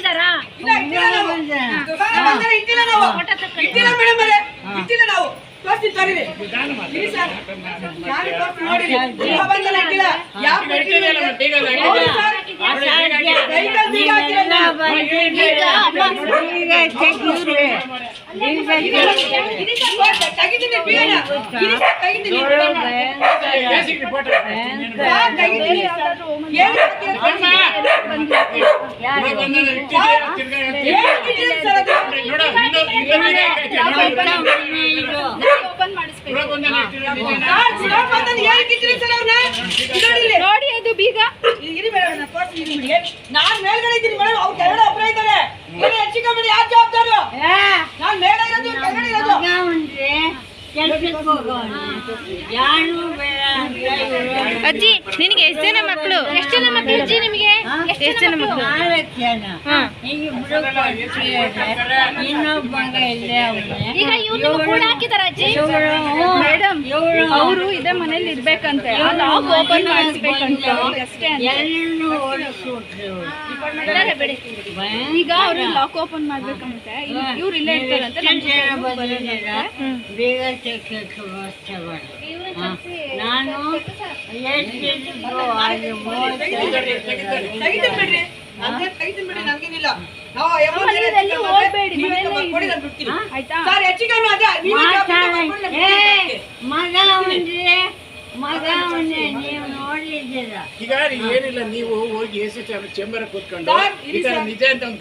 ಇಟ್ಟಿದಾರಾ ಇಲ್ಲ, ಇಟ್ಟಿಲ್ಲ ನಾವು. ಬಂದರೆ ಇಟ್ಟಿಲ್ಲ ನಾವು. ಇಟ್ಟಿಲ್ಲ ಮೇಡಮ್ ಅವರೇ. ಇಟ್ಟಿಲ್ಲ ನಾವು ತೋರಿಸ್ತೀನಿ ತರೀರಿ. ಇರಿ ಸರ್. ನಾನು ತೋರ್ಸಿ ನೋಡಿರಿ. ಈಗ ಬಂದಲ್ಲ ಇಟ್ಟಿಲ್ಲ. ಯಾವ ಇಟ್ಟಿಲ್ಲ ಹೌದು ಸರ್. ವೆಹಿಕಲ್ ಬೀಗ ನಾವು. ಇರಿ ಸರ್. ತೆಗಿತೀನಿ ಬೀಗನ. ಇರಿ ಸರ್, ತೆಗಿತೀನಿ. ನೋಡಿ ಅದು ಬೀಗ ನಾನು ಮೇಲ್ಗಡೆ ಇದ್ದೀನಿ ಮೇಡಮ್ ಅವ್ರು ಕೆಳಗಡೆ ಒಬ್ಬರೇ ಇದ್ದಾರೆ ಏನು ಹೆಚ್ಚು ಕಮ್ಮಿ ಯಾರು ಜವಾಬ್ದಾರು ನಾನ್ ಮೇಲೆ ಇರೋದು ಕೆಳಗಡೆ ಇರೋದು ಯಾರು ಬೇಡ ಅಜ್ಜಿ ನಿನಗೆ ಎಷ್ಟು ಜನ ಮಕ್ಕಳು ಎಷ್ಟು ಜನ ಮಕ್ಕಳು ಅಜ್ಜಿ ನಿಮಗೆ? ಎಷ್ಟು ಜನ ಮಕ್ಕಳು. ಈಗ ಇವ್ರು ಕೂಡ ಹಾಕಿದಾರ ಅಜ್ಜಿ? ಮೇಡಮ್ ಅವರು ಇದೇ ಮನೇಲಿ ಇರ್ಬೇಕಂತೆ. Lock open ಮಾಡಿಸ್ಬೇಕಂತ. ಅಷ್ಟೇ ಈಗ ಅವರು ಲಾಕ್ ಓಪನ್ ಮಾಡ್ಬೇಕಂತೆ. ಇವ್ರು ಇಲ್ಲೇ ಇರ್ತಾರಂತೆ? ಬೇಗ ನಾನು ನಾನು ಮಗ ಅವನ್ರಿ ಮಗ ಅವನೇ ನೀವು ನೋಡಿದ್ದೀರಾ ಈಗ ಏನಿಲ್ಲ ನೀವು ಹೋಗಿ ಎ ಸಿ ಚೇಂಬರ್ ಕೂತ್ಕೊಂಡು ಈ ತರ ನಿಜ ಅಂತ ಒಂದು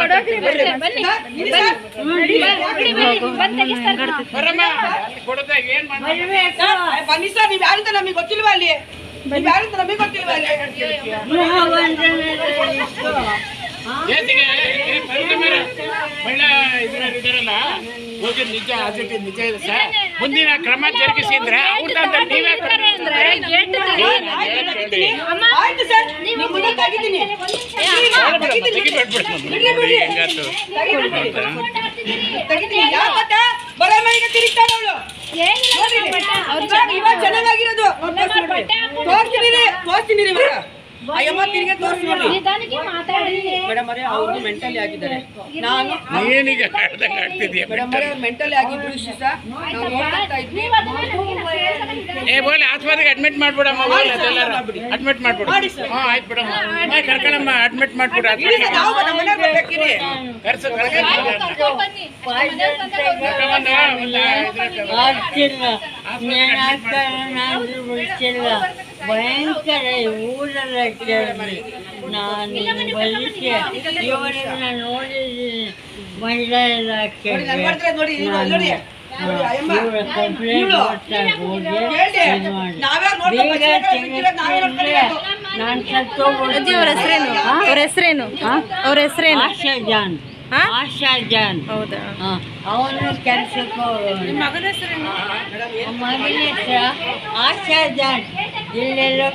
ಕೊಡೋಗ್ರಿ. ಬರಮ್ಮ ಅಲ್ಲಿ ಕೊಡೋದಾಗ ಏನ್ ಮಾಡ್ತಾರೆ ಸರ್, ಬನ್ನಿ ಸರ್ ನೀವ್ ನಮಗೆ ಗೊತ್ತಿಲ್ವಾ ಅಲ್ಲಿ ಯಾರಂತ ನಮಗೆ ಗೊತ್ತಿಲ್ವಾ ಅಲ್ಲಿ. ಒಳ್ಳೆ ಇದ್ರಲ್ಲಿ ಇದಾರಲ್ಲ ಹೋಗಿ ನಿಜ ಅದಿಟ್ಟು ನಿಜ ಇದೆ ಸರ್ ಮುಂದಿನ ಕ್ರಮ ಜರುಗಿಸಿ ಅಂದ್ರೆ ಅವ್ರ ತಂದ್ರೆ ನೀವೇ ಇರ್ತಾರೆ ಗೇಟ್ ತೆಗಿ. ಆಯ್ತು, ತೆಗಿತೀನಿ. ಆಯ್ತು ಸರ್ ನಿಮ್ಮ ಮುಂದೆ ತೆಗಿತೀನಿ ತೆಗಿಬೇಡ್ಬಿಡಿ ಬಿಡ್ರಿ, ಬಿಡ್ರಿ. ಹೆಂಗಾತು ತೆಗಿತೀನಿ. ತೆಗಿತೀನಿ ಯಾರ್ ಗೊತ್ತಾ? ಬರೋ ಮನೆಗೆ ತಿರುಗ್ತಾಳೆ ಅವಳು ಏನಿಲ್ಲ ನೋಡ್ರಿ ಬಟ್ಟೆ ಹಾಕು. ಇವಾಗ ಇವಾಗ ಚೆನ್ನಾಗಿರೋದು ಅಯ್ಯಮ್ಮ ತಿರುಗಿ ತೋರಿಸಿ ನೋಡ್ರಿ ನಿಧಾನಕ್ಕೆ ಮಾತಾಡಿ. ಮೇಡಮ್ ಅವರೇ ಅವ್ರು ಮೆಂಟಲಿ ಆಗಿದ್ದಾರೆ. ನಾನು ಮೇಡಮ್ ಅವರೇ ಮೆಂಟಲಿ ಆಗಿದ್ರು ಶಿಸ. ನಾವು ನೋಡ್ತಾ ಇದ್ವಿ. ಏ ಬೋಲೆ ಆಸ್ಪತ್ರೆಗೆ ಅಡ್ಮಿಟ್ ಮಾಡ್ಬಿಡಮ್ಮ ಅಡ್ಮಿಟ್ ಮಾಡ್ಬಿಡು. ಹಾಂ ಆಯ್ತು ಬಿಡಮ್ಮ. ಕರ್ಕೊಳಮ್ಮ ಅಡ್ಮಿಟ್ ಮಾಡ್ಬಿಡು ನಾವು ನಮ್ಮ ಮನೆಗೆ ಬರ್ಬೇಕಿರಿ. ಕರ್ಸು ಕರ್ಕೊಂಡ್ ಭಯಂಕರ ಊರೆಲ್ಲ ಕೇಳಿ ನಾನು ಬಲಿಕೆ ಇವರನ್ನ ನೋಡಿದ್ದೀನಿ. ಮಹಿಳಾ ಇಲಾಖೆ ನೋಡಿ ನಾನು ಸತ್ತೋಗ್ಬಿಡ್ತೀನಿ. ಅವ್ರ ಹೆಸರೇನು? ಅವ್ರ ಹೆಸರೇನು? ಅವ್ರ ಹೆಸರೇನು? ಆಶಾ ಜಾನ್? ಆಶಾ ಜಾನ್ ಹೌದಾ? ಅವನು ಕೆಲಸಕ್ಕೆ ನಿಮ್ಮ ಮಗನ ಹೆಸರು ಆಶಾ ಜಾನ್ ಇಲ್ಲೆಲ್ಲೋ.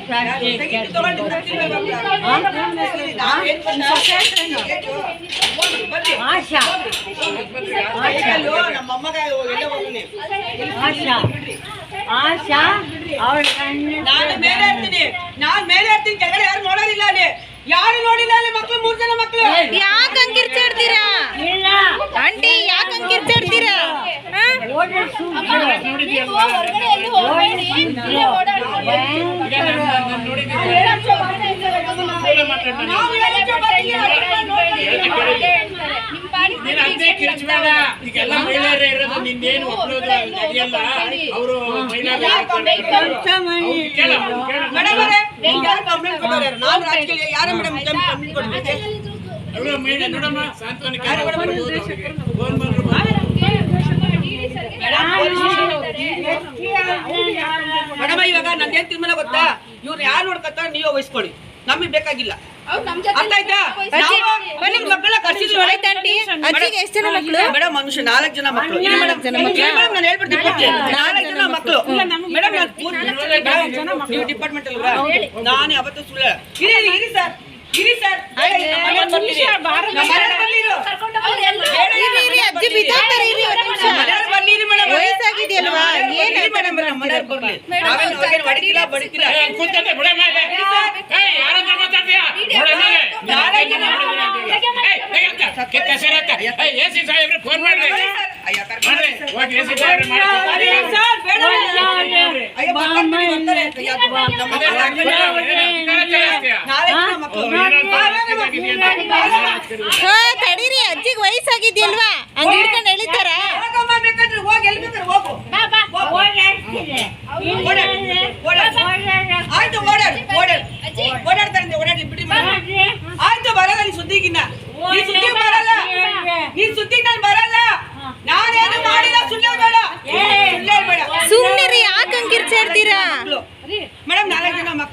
ಆಶಾ. ಆಶಾ. ಆಶಾ. ಅವಳ ನಾನು ಮೇಲೆ ಇರ್ತೀನಿ ನಾನು ಮೇಲೆ ಇರ್ತೀನಿ ಕೆಳಗಡೆ ಯಾರು ನೋಡೋದಿಲ್ಲ ಅಲ್ಲಿ. ಯಾರು ನೋಡಿಲ್ಲ ಅಲ್ಲಿ ಮಕ್ಳು ಮೂರ್ ಜನ ಮಕ್ಳು ಯಾಕೆ ಆಂಟಿ ಯಾಕೆ ಹಂಗಿರ್ಚಾಡ್ತೀರಾ ಹಾ? ಓಡಿಸು ನೀವು ಹೊರ್ಗಡೆ ಎಲ್ಲೂ ಹೋಗ್ಬೇಡಿ. ಇಲ್ಲೇ ಓಡಾಡ್ಕೊಳ್ಳಿ. ಹೇಳೋದು ಮಾತ್ರ ಇಲ್ಲ. ನಾವು ಹೇಳೋದು ಮಾತ್ರ ಪಾಡಿಗೆ ನೀನು ಅದೇ ಕಿರ್ಚ್ಬೇಡ ಈಗೆಲ್ಲ ಮಹಿಳೆಯರೇ ಇರೋದು ನಿಂದೇನು ಒಪ್ಲೋದು ನಡೆಯಲ್ಲ ಅವರು ಮಹಿಳಾ ಕೇಳು ಯಾರು ಕಂಪ್ಲೇಂಟ್? ನಾನು ರಾಜಕೀಯ ಕಂಪ್ಲೇಂಟ್ ಕೊಡ್ಬೇಕು. ಮೇಡಮ್ ಇವಾಗ ನಂದೇನ್ ತೀರ್ಮಾನ ಗೊತ್ತಾ? ಇವ್ರು ಯಾರು ನೋಡ್ಕೊತಾರ ನೀವೇ ವಹಿಸ್ಕೊಳ್ಳಿ ನಮಗೆ ಬೇಕಾಗಿಲ್ಲ. ಮಕ್ಕಳ ಎಷ್ಟು ಜನ ಮಕ್ಕಳು ಮೇಡಮ್ ಮನುಷ್ಯ ನಾಲ್ಕು ಜನ ಮಕ್ಕಳು ಮೇಡಮ್ ಮೇಡಮ್ ನಾನು ಹೇಳ್ಬಿಡ್ತೀನಿ ಪೂರ್ತಿ. ನಾಲ್ಕು ಜನ ಮಕ್ಕಳು ಮೇಡಮ್ ನಾನು ಪೂರ್ತಿ- ನೀವು ಡಿಪಾರ್ಟ್ಮೆಂಟ್ ಅಲ್ವಾ ನಾನು ಅವತ್ತು ಸುಳ್ಳು. ಇರಿ, ಇರಿ ಸರ್. ಇರಿ ಸರ್ ನಮ್ಮ ಮನೆಗೆ ಬರ್ಲಿರಿ. ನಮ್ಮ ಮನೆಗೆ ಬರ್ಲಿರು. ಕರ್ಕೊಂಡು ಹೋಗಿ ಎಲ್ಲ ಹೇಳಿ, ಇರಿ, ಇರಿ, ಅಜ್ಜಿ ಬಿದ್ದಾಡ್ತಾರೆ, ಇರಿ, ಒಂದ್ ನಿಮಿಷ. ನಮ್ಮ ಮನೆಯವ್ರು ಬರ್ಲಿರಿ ಮೇಡಮ್. ವಯಸ್ಸಾಗಿದೆಯಲ್ವಾ? ನಮ್ಮ ಮನೆಯವ್ರು ಏನ್ ಬರ್ಲಿ ಮೇಡಮ್, ನಮ್ಮ ಮನೆಯವ್ರು ಬರ್ಲಿ. ನಾವೇನು ಅವ್ರಿಗೇನು ಹೊಡಿತಿಲ್ಲ, ಬಡಿತಿಲ್ಲ. ಏ, ಕೂತ್ಕೊಂಡೆ, ಬಿಡಮ್ಮ ಇಲ್ಲಿ. ಏ, ಯಾರತ್ರ ಮಾತಾಡ್ತೀಯ? ನೋಡಮ್ಮ ಇಲ್ಲಿ. ನಾಲ್ಕು ಜನ ಏ, ಕಿತ್ತ ಹೆಸರತ್ತ ಎ ಸಿ ಸಾಹೇಬ್ರೆ ಫೋನ್ ಮಾಡ್ರಿ ತಡೀರಿ ಅಜ್ಜಿಗೆ ವಯಸ್ಸಾಗಿದ್ಯಲ್ವಾ? ಹಂಗ ಹಿಡ್ಕೊಂಡು ಎಳಿತಾರ? ಹೋಗಿ ಹೋಗು ಹೋಗು. ಓಡಾಡು, ಓಡಾಡು. ಆಯ್ತು ಓಡಾಡು ಓಡಾಡು ಓಡಾಡ್ತಾರೆ ಓಡಾಡಿ ಬಿಡಿ ಮೇಡಮ್. ಆಯ್ತು ಬರಲ್ಲ ನೀನ್ ಸುದ್ದಿಗಿನ್ನ ನೀ ಸುದ್ದಿ ಬರಲ್ಲ ನೀನ್ ಸುದ್ದಿಗೆ ನಾನು ಬರಲ್ಲ ನಾನೇನು ಮಾಡಿಲ್ಲ ಸುಳ್ಳು ಬೇಡ ಸುಳ್ಳು ಬೇಡ ಸುಮ್ನಿರಿ ಯಾಕೆ ಹಂಗ್ ಕಿರ್ಚಾಡ್ತೀರಾ ಮಕ್ಳು. ಮೇಡಮ್ ನಾಲ್ಕು ಜನ ಮಕ್ಕಳು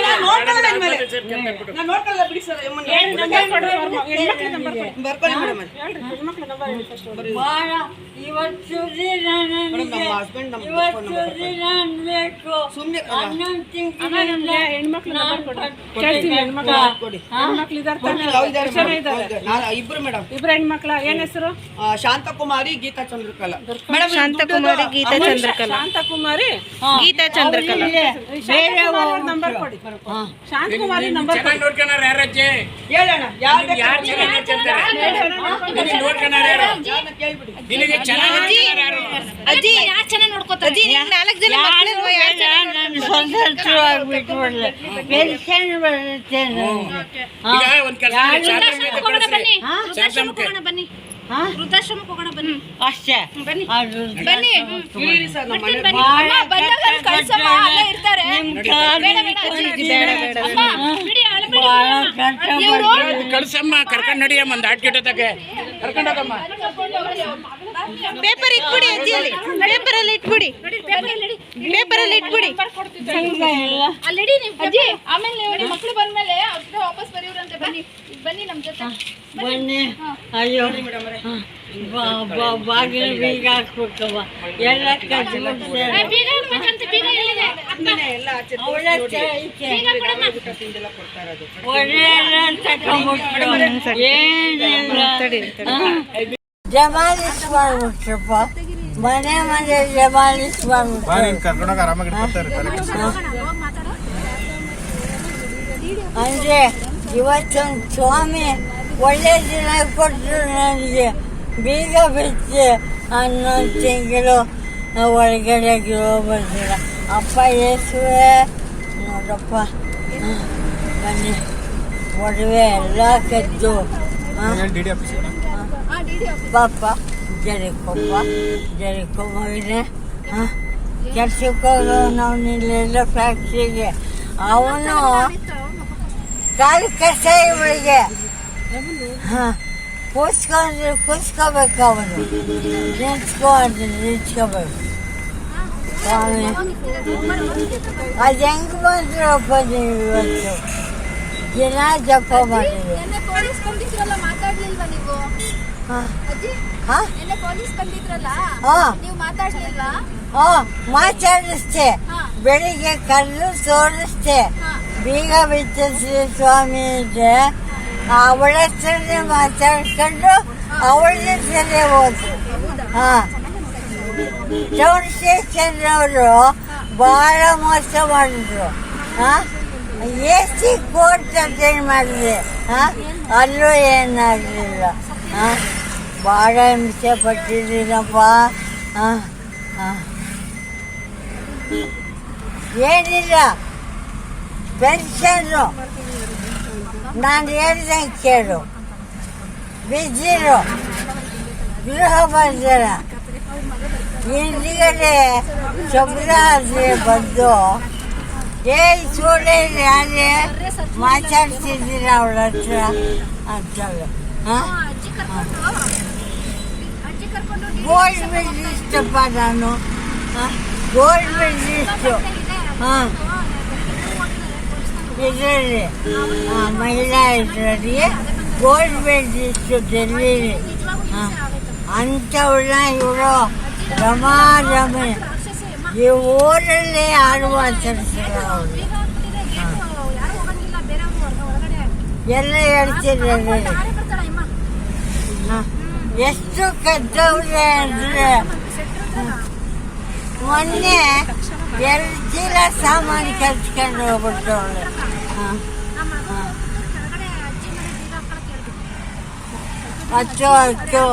ಇವತ್ತು ದಿನ ನನಗೆ ಇವತ್ತು ದಿನ ಅನ್ಬೇಕು ಹನ್ನೊಂದು ಹೆಣ್ಮಕ್ಳು ಇಬ್ರು ಮೇಡಮ್. ಇಬ್ರು ಹೆಣ್ಮಕ್ಳ ಏನ್ ಹೆಸರು? ಶಾಂತಕುಮಾರಿ ಗೀತಾ ಚಂದ್ರಕಲಾ. ಮೇಡಮ್ ಶಾಂತಕುಮಾರಿ ಗೀತಾ ಚಂದ್ರಕಲಾ. ಶಾಂತಕುಮಾರಿ? ಗೀತಾ ಚಂದ್ರಕಲಾ. ಬೇರೆ ನಂಬರ್ ಕೊಡಿ. ಶಾಂತಕುಮಾರಿ ನಂಬರ್ ನೋಡ್ಕೊಳಾರ ಯಾರಜ್ಜಿ ಹೇಳೋಣ. ಯಾರು ನಿನಗೆ ಯಾರು ಚೆನ್ನಾಗಿ ನೋಡ್ಕೊಂತಾರೆ ನಿನಗೆ ನೋಡ್ಕೊಳಾರ ಯಾರು? ಕೇಳ್ಬಿಡಿ ನಿನಗೆ ಚೆನ್ನಾಗಿ ಯಾರು? ಅಜ್ಜಿ ಅಜ್ಜಿ ನಿಮ್ಗೆ ನಾಲ್ಕು ಜನ ಮಕ್ಕಳು ಯಾರು ಸಂತೋಷ ಪೆನ್ಷನ್ ಬರುತ್ತೆ. ಈಗ ಒಂದ್ ಕೆಲಸ ಬನ್ನಿ. ಬನ್ನಿ? ವೃದ್ಧಾಶ್ರಮಕ್ಕೆ ಹೋಗೋಣ ಬನ್ನಿ. ಅಷ್ಟೇ. ಬನ್ನಿ. ಬನ್ನಿ. ಇರ್ತಾರೆ. ಕಳ್ಸಮ್ಮ ಕರ್ಕೊಂಡ್ ನಡಿಯಮ್ಮ ಒಂದು ಆಟ್ ಗಿಟ್ಟದಕ್ಕೆ ಕರ್ಕೊಂಡೋಗಮ್ಮ ಪೇಪರ್ ಇಟ್ಬಿಡಿ ಅಜ್ಜಿ. ಅಲ್ಲಿ ಪೇಪರ್ ಅಲ್ಲಿ ಇಟ್ಬಿಡಿ. ಪೇಪರ್ ಅಲ್ಲಿ ಇಟ್ಬಿಡಿ ಅಲ್ಲಿಡಿ ನೀವು ಅಜ್ಜಿ. ಆಮೇಲೆ ಮಕ್ಳು ಬಂದ್ಮೇಲೆ ವಾಪಸ್ ಬರೆಯೋರಂತೆ ಬನ್ನಿ. ಬನ್ನಿ ನಮ್ ಜೊತೆ. ಬನ್ನಿ. ಅಯ್ಯೋ. ಬಾ ಬಾ ಬಾಗಿಲು ಬೀಗ ಹಾಕ್ಬೇಕವ್ವ. ಎಲ್ಲ ಏನಿಲ್ಲ. ಜಮಾಲಿಸ್ ಮಾಡ್ಬಿಟ್ರಪ್ಪ ಮನೆ ಮನೆ ಜಮಾಲಿಸ್ ಕರ್ಕೊಂಡೋಗಿ ಆರಾಮಾಗಿ ತಲೆ ಅಂದ್ರೆ ಇವತ್ತೊಂದು ಸ್ವಾಮಿ ಒಳ್ಳೆ ದಿನ ಕೊಟ್ಟರು ನನಗೆ. ಬೀಗ ಬಿಚ್ಚಿ ಅನ್ನೋ ತಿಂಗಳು ಒಳಗಡೆ ಬಂದಿಲ್ಲ. ಅಪ್ಪ ಯೇಸುವೆ ನೋಡಪ್ಪ. ಬನ್ನಿ. ಒಡವೆ ಎಲ್ಲ ಕದ್ದು. ಪಾಪ ಜರಿ ಕೊಪ್ಪ ಜರಿ ಪಾಪ ಜರಿಕೊಪ್ಪ ಜರಿಕೊಂಬವಿದೆ ಕೆಲ್ಸಕ್ಕೆ ಹೋಗೋ ನಾವು ನಿಲ್ಲೆಲ್ಲ ಫ್ಯಾಕ್ಟ್ರಿಗೆ ಅವನು ಕಾಲು ಕಷ್ಟ ಇವಳಿಗೆ. ಹಾಂ ಕೂಸ್ಕೊಂಡ್ರೆ ಕೂಸ್ಕೋಬೇಕು ಅವನು. ನಿಂತ್ಕೊಂಡ್ರೆ ನಿಂತ್ಕೋಬೇಕು. ಸ್ವಾಮಿ ಅದು ಹೆಂಗೆ ಬಂದ್ರಪ್ಪ ನೀವು ಇವತ್ತು? ದಿನ ಜಪ ಮಾಡಿದ್ರು ಮಾತಾಡಿಸ್ತೆ. ಬೆಳಿಗ್ಗೆ ಕಲ್ಲು ತೋರಿಸ್ತೆ. ಬೀಗ ಬಿಚ್ಚಿಸ್ರಿ ಸ್ವಾಮಿ ಇದೆ ಅವಳ ಹತ್ರನೇ ಮಾತಾಡ್ಕೊಂಡು ಅವಳ ಹತ್ರನೇ ಹೋದ್ರು ಹಾಂ. ಅವರು ಬಹಳ ಮೋಸ ಮಾಡಿದ್ರು. ಹಾಂ. ಎ ಸಿ ಕೋರ್ಟ್ ಅಟೆಂಡ್ ಮಾಡಿದೆ? ಹಾಂ. ಅಲ್ಲೂ ಏನಾಗಲಿಲ್ಲ. ಹಾಂ. ಭಾಳ ಹಿಂಸೆ ಪಟ್ಟಿದ್ದೀನಪ್ಪ. ಹಾಂ. ಹಾಂ. ಏನಿಲ್ಲ. ಪೆನ್ಷನ್ನು ನಾನು ಹೇಳ್ದಂಗೆ ಕೇಳು ಬಿದ್ದಿರು ಗೃಹ ಬಂಧನ ಹಿಂದಿಗಡೆ ಶಬ್ದ ಆದರೆ ಬಂದು ಏ ಸೂಳೆ ಯಾರೇ ಮಾತಾಡ್ತಿದ್ದೀರ ಅವಳ ಹತ್ರ ಅಂತಾಳೆ ಹಾಂ ಅಜ್ಜಿ ಕರ್ಕೊಂಡು ಅಜ್ಜಿ ಕರ್ಕೊಂಡು ಗೋಲ್ಡ್ ಮೆಡಲಿಸ್ಟಪ್ಪ ನಾನು ಗೋಲ್ಡ್ ಮೆಡಲಿಸ್ಟು ಹಾಂ ಇದರಲ್ಲಿ ಮಹಿಳಾ ಇದರಲ್ಲಿ ಗೋಲ್ಡ್ ಮೆಡಲಿಸ್ಟು ಡೆಲ್ಲಿಲಿ ಹಾಂ ಅಂಥವಳನ್ನ ಇವರು ರಮಾ ರಮೆ ಈ ಊರಲ್ಲಿ ಯಾರು ಮಾತಾಡ್ತಿಲ್ಲ ಅವರು ಯಾರು ಹೋಗಂಗಿಲ್ಲ ಬೇರೆ ಹೊರಗಡೆ ಎಲ್ಲ ಹೇಳ್ತಿದ್ದಾರೆ ಯಾರೇ ಬರ್ತಾಳ ಅಮ್ಮ ಹಾಂ ಎಷ್ಟು ಕದ್ದವ್ರೆ ಅಂದ್ರೆ ಮೊನ್ನೆ ಎರಡು ಚೀಲ ಸಾಮಾನು ಕಲ್ಸ್ಕೊಂಡು ಅವಳು ಅಚ್ಚು ಅಚ್ಚು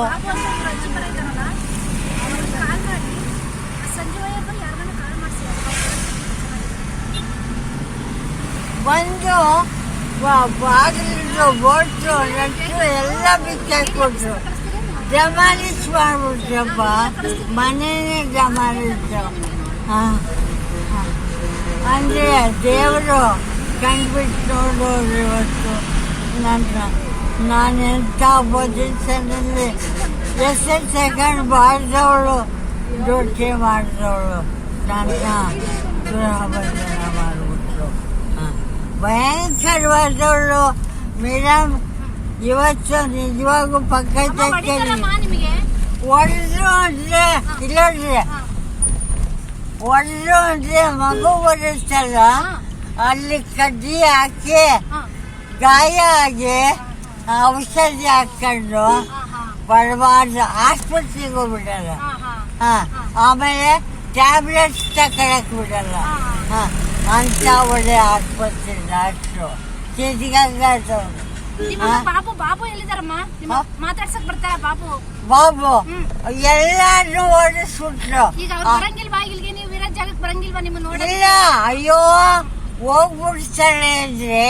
ಬಂದು ಬಾಗಿಲು ಬೋಟ್ರು ನಟ್ಟು ಎಲ್ಲ ಬಿಚ್ಚಾಕ್ಬಿಟ್ರು ಜಮಾಲಿಸ್ ಮಾಡ್ಬಿಟ್ರಪ್ಪ ಮನೇನೆ ಜಮಾಲಿಸು ಹಾಂ ಅಂದರೆ ದೇವರು ಕಂಡುಬಿಟ್ಟು ನೋಡೋರು ಇವತ್ತು. ನನ್ನ ನಾನು ಎಂಥ ಪೊಸಿಷನಲ್ಲಿ ಎಷ್ಟು ಸೆಕೆಂಡ್ ಬಾಳ್ದವಳು ಡ್ಯೂಟಿ ಮಾಡಿದವಳು. ನನ್ನ ಗೃಹ ಬಂಧನ ಮಾಡಿಬಿಟ್ರು ಭಯಂಕರವಾದವಳು. ಮೇಡಮ್ ಇವತ್ತು ನಿಜವಾಗೂ ಪಕ್ಕ ತಕ್ಕಲಿ ಹೊಡೆದ್ರು ಅಂದ್ರೆ ಇಲ್ಲೋಡ್ರಿ ಅಂದ್ರೆ ಮಗು ಬರುತ್ತಲ್ಲ ಅಲ್ಲಿ ಕಡ್ಡಿ ಹಾಕಿ ಗಾಯ ಆಗಿ ಔಷಧಿ ಹಾಕೊಂಡು ಬರಬಾರ್ದು ಆಸ್ಪತ್ರೆಗೆ ಹೋಗ್ಬಿಡಲ್ಲ. ಹಾಂ ಆಮೇಲೆ ಟ್ಯಾಬ್ಲೆಟ್ಸ್ ತಗೊಳಕ್ ಬಿಡಲ್ಲ. ಹಾಂ. ಅಂತ ಒಳ್ಳೆ ಆಸ್ಪತ್ರೆ ಡಾಕ್ಟ್ರು. ಚಿತ್ಗಂಗಾದವ್ರು ಬಾಬು ಬಾಬು ಎಲ್ಲಿದಾರಮ್ಮ ನಿಮ್ಮ ಮಾತಾಡ್ಸಕ್ ಬರ್ತಾರ ಬಾಬು? ಬಾಬು ಎಲ್ಲಾರು ಓಡಿಸ್ಬಿಟ್ರು. ಈಗ ಅವ್ರು ಬರಂಗಿಲ್ವಾ ಇಲ್ಲಿಗೆ ನೀವು? ಜಾಗಕ್ಕೆ ಬರಂಗಿಲ್ವಾ ನಿಮ್ಮ ನೋಡ ಇಲ್ಲ ಅಯ್ಯೋ ಹೋಗ್ಬಿಡ್ತಾಳೆ ಅಂದ್ರೆ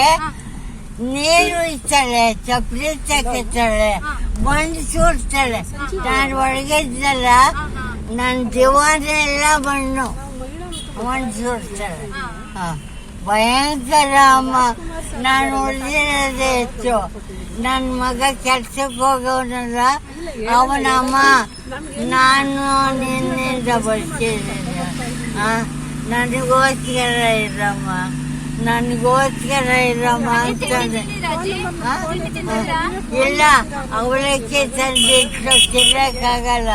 ನೀರು ಇರ್ತಾಳೆ ಚಪ್ಪಲಿ ತಕ್ಕತ್ತಾಳೆ ಬಂದು ಸುಡ್ತಾಳೆ ನಾನು ಒಳಗೆ ಇದ್ದಲ್ಲ ನನ್ನ ದಿವಾನ ಎಲ್ಲ ಮಣ್ಣು ಮಣ್ಣು ಸುಡ್ತಾಳೆ ಹಾ. ಭಯಂಕರ ಅಮ್ಮ. ನಾನು ಉಳಿದಿರೋದೇ ಹೆಚ್ಚು ನನ್ನ ಮಗ ಕೆಲ್ಸಕ್ಕೆ ಹೋಗೋನಲ್ಲ ಅವನಮ್ಮ ನಾನು ನಿನ್ನಿಂದ ಬರ್ತಿದ್ದೀನಿ ಆ ನನಗೋಸ್ಕರ ಇರಮ್ಮ ನನಗೋಸ್ಕರ ಇರಮ್ಮ ಅಂತಂದೆ ಆ? ಆ. ಇಲ್ಲ ಅವಳಕ್ಕೆ ತಂದಿಟ್ಟು ತಿನ್ನಕ್ಕಾಗಲ್ಲ.